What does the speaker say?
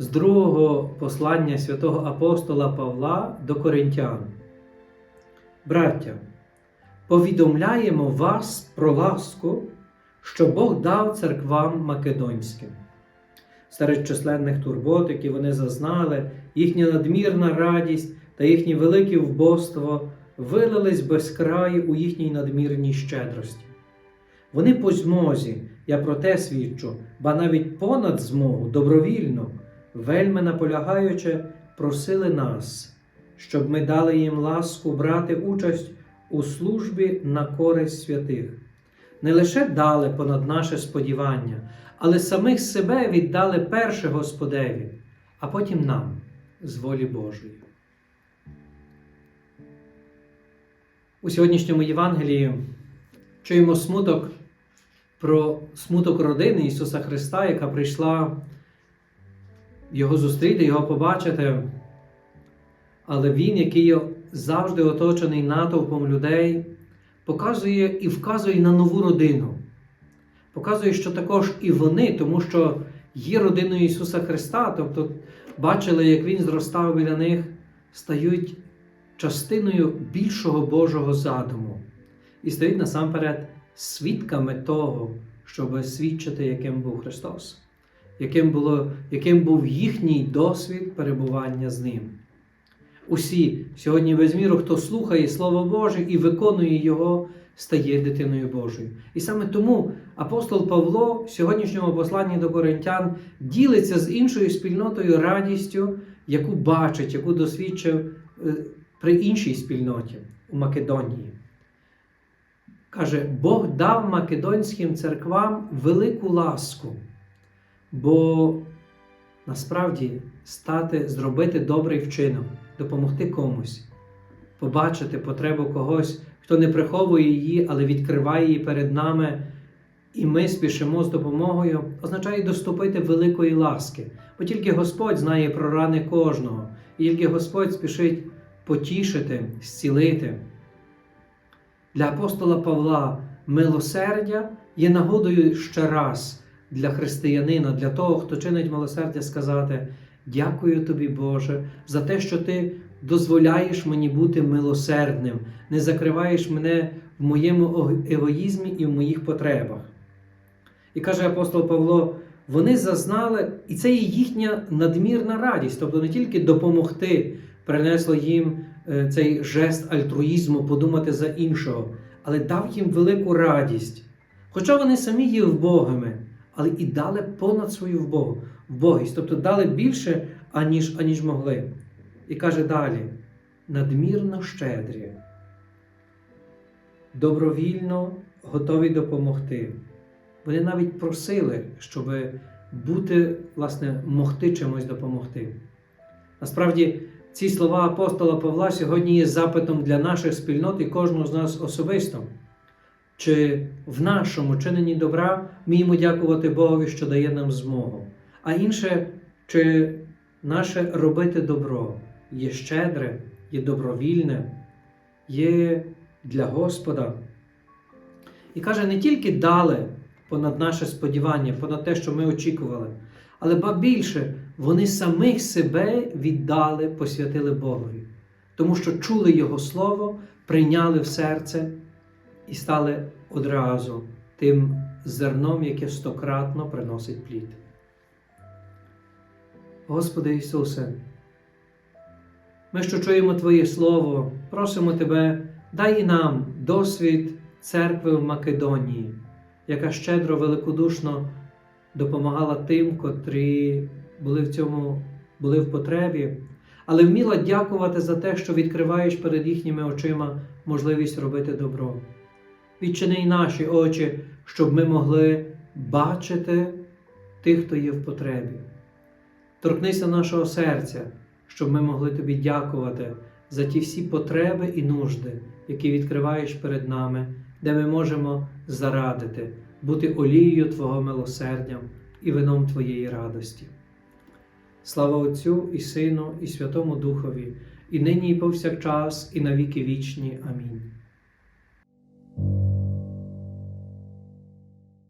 З другого послання святого апостола Павла до Коринтян. Браття, повідомляємо вас про ласку, що Бог дав церквам македонським. Серед численних турбот, які вони зазнали, їхня надмірна радість та їхнє велике вбоство вилились без краю у їхній надмірній щедрості. Вони по змозі, я про те свідчу, ба навіть понад змогу, добровільно, вельми наполягаючи, просили нас, щоб ми дали їм ласку брати участь у службі на користь святих. Не лише дали понад наше сподівання, але самих себе віддали перше Господеві, а потім нам з волі Божої. У сьогоднішньому Євангелії чуємо смуток про смуток родини Ісуса Христа, яка прийшла Його зустріти, Його побачити. Але Він, який завжди оточений натовпом людей, показує і вказує на нову родину. Показує, що також і вони, тому що є родиною Ісуса Христа, тобто бачили, як Він зростав біля них, стають частиною більшого Божого задуму і стають насамперед свідками того, щоб свідчити, яким був Христос, яким, було, яким був їхній досвід перебування з Ним. Усі сьогодні без міру, хто слухає Слово Боже і виконує Його, стає дитиною Божою. І саме тому апостол Павло в сьогоднішньому посланні до коринтян ділиться з іншою спільнотою радістю, яку бачить, яку досвідчив е, при іншій спільноті у Македонії. Каже, Бог дав македонським церквам велику ласку, бо насправді стати, зробити добрий вчинок, допомогти комусь, побачити потребу когось, хто не приховує її, але відкриває її перед нами, і ми спішимо з допомогою, означає доступити великої ласки, бо тільки Господь знає про рани кожного, і тільки Господь спішить потішити, зцілити. Для апостола Павла милосердя є нагодою ще раз для християнина, для того, хто чинить милосердя, сказати: Дякую тобі, Боже, за те, що ти дозволяєш мені бути милосердним, не закриваєш мене в моєму егоїзмі і в моїх потребах. І каже апостол Павло: вони зазнали, і це є їхня надмірна радість, тобто не тільки допомогти, принесло їм е, цей жест альтруїзму, подумати за іншого, але дав їм велику радість. Хоча вони самі є вбогими, але і дали понад свою вбогість, тобто дали більше, аніж, аніж могли. І каже далі: надмірно щедрі, добровільно готові допомогти. Вони навіть просили, щоб бути, власне, могти чимось допомогти. Насправді, ці слова апостола Павла сьогодні є запитом для наших спільнот і кожного з нас особисто. Чи в нашому чиненні добра вміємо дякувати Богові, що дає нам змогу, а інше, чи наше робити добро є щедре, є добровільне, є для Господа. І каже, не тільки дали понад наше сподівання, понад те, що ми очікували, але ба більше вони самих себе віддали, посвятили Богові, тому що чули Його Слово, прийняли в серце і стали одразу тим зерном, яке стократно приносить плід. Господи Ісусе, Ми, що чуємо Твоє Слово, просимо Тебе, дай і нам досвід церкви в Македонії, яка щедро, великодушно допомагала тим, котрі були в цьому були в потребі, але вміла дякувати за те, що відкриваєш перед їхніми очима можливість робити добро. Відчини наші очі, щоб ми могли бачити тих, хто є в потребі. Торкнися нашого серця, щоб ми могли тобі дякувати за ті всі потреби і нужди, які відкриваєш перед нами, де ми можемо зарадити, бути олією Твого милосердя і вином Твоєї радості. Слава Отцю і Сину, і Святому Духові, і нині, і повсякчас, і на віки вічні. Амінь.